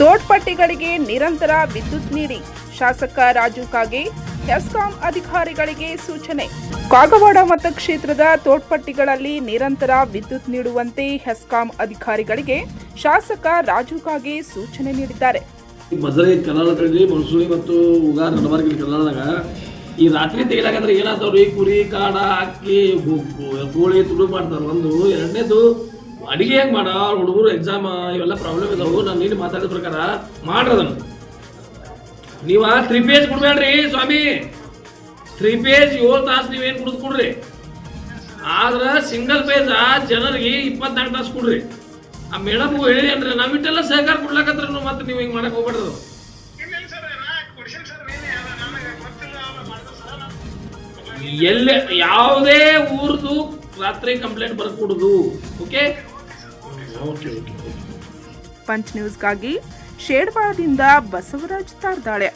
ತೋಡ್ಪಟ್ಟಿಗಳಿಗೆ ನಿರಂತರ ವಿದ್ಯುತ್ ನೀಡಿ. ಶಾಸಕ ರಾಜು ಕಾಗೆ ಹೆಸ್ಕಾಂ ಅಧಿಕಾರಿಗಳಿಗೆ ಸೂಚನೆ. ಕಾಗವಾಡ ಮತಕ್ಷೇತ್ರದ ತೋಟ್ಪಟ್ಟಿಗಳಲ್ಲಿ ನಿರಂತರ ವಿದ್ಯುತ್ ನೀಡುವಂತೆ ಹೆಸ್ಕಾಂ ಅಧಿಕಾರಿಗಳಿಗೆ ಶಾಸಕ ರಾಜು ಕಾಗೆ ಸೂಚನೆ ನೀಡಿದ್ದಾರೆ. ಈ ಕರ್ನಾಟಕದಲ್ಲಿ ಮನ್ಸೂರಿ ಮತ್ತು ಉಗಾರ ನಡಬಾರ್ಗಿ ಕರ್ನಾಟಕ ಈ ರಾತ್ರಿ ತೆಗಿಲಾಕಂದ್ರೆ ಏನಾದವ್ರಿ ಕುರಿ, ಕಾಡ ಅಕ್ಕಿ ಕೋಳಿ ತುಡು ಮಾಡ್ತಾರೆ. ಒಂದು ಎರಡನೇದು ಅಡಿಗೆ ಹೆಂಗೆ ಮಾಡ? ಹುಡುಗರು ಎಕ್ಸಾಮ್ ಇವೆಲ್ಲ ಪ್ರಾಬ್ಲಮ್ ಇದಾವು. ನಾನು ನೀನು ಮಾತಾಡಿದ ಪ್ರಕಾರ ಮಾಡ್ರದನ್ನು ನೀವ ತ್ರೀ ಪೇಜ್ ಕೊಡ್ಬೇಡ್ರಿ ಸ್ವಾಮಿ. ತ್ರೀ ಪೇಜ್ ಏಳು ತಾಸು ನೀವೇನು ಕುಡಿದು ಕೊಡ್ರಿ? ಆದ್ರೆ ಸಿಂಗಲ್ ಪೇಜ್ ಜನರಿಗೆ ಇಪ್ಪತ್ನಾಲ್ಕು ತಾಸು ಕೊಡ್ರಿ. ಆ ಮೇಡಮ್ ಹೇಳಿ ಅಂದ್ರೆ ನಾವಿಟ್ಟೆಲ್ಲ ಸಹಕಾರ ಕೊಡ್ಲಾಕತ್ರ ಮತ್ತೆ ನೀವು ಹಿಂಗೆ ಮಾಡಕ್ ಹೋಗ್ಬಾರ್ದು ಎಲ್ಲೇ, ಯಾವುದೇ ಊರ್ದು ರಾತ್ರಿ ಕಂಪ್ಲೇಂಟ್ ಬರ್ಕೊಡುದು ಓಕೆ ಪಂಚ್ ನ್ಯೂಸ್ಗಾಗಿ ಶೇಡ್ವಾಳದಿಂದ ಬಸವರಾಜ್ ತಾರ್ದಾಳೆ.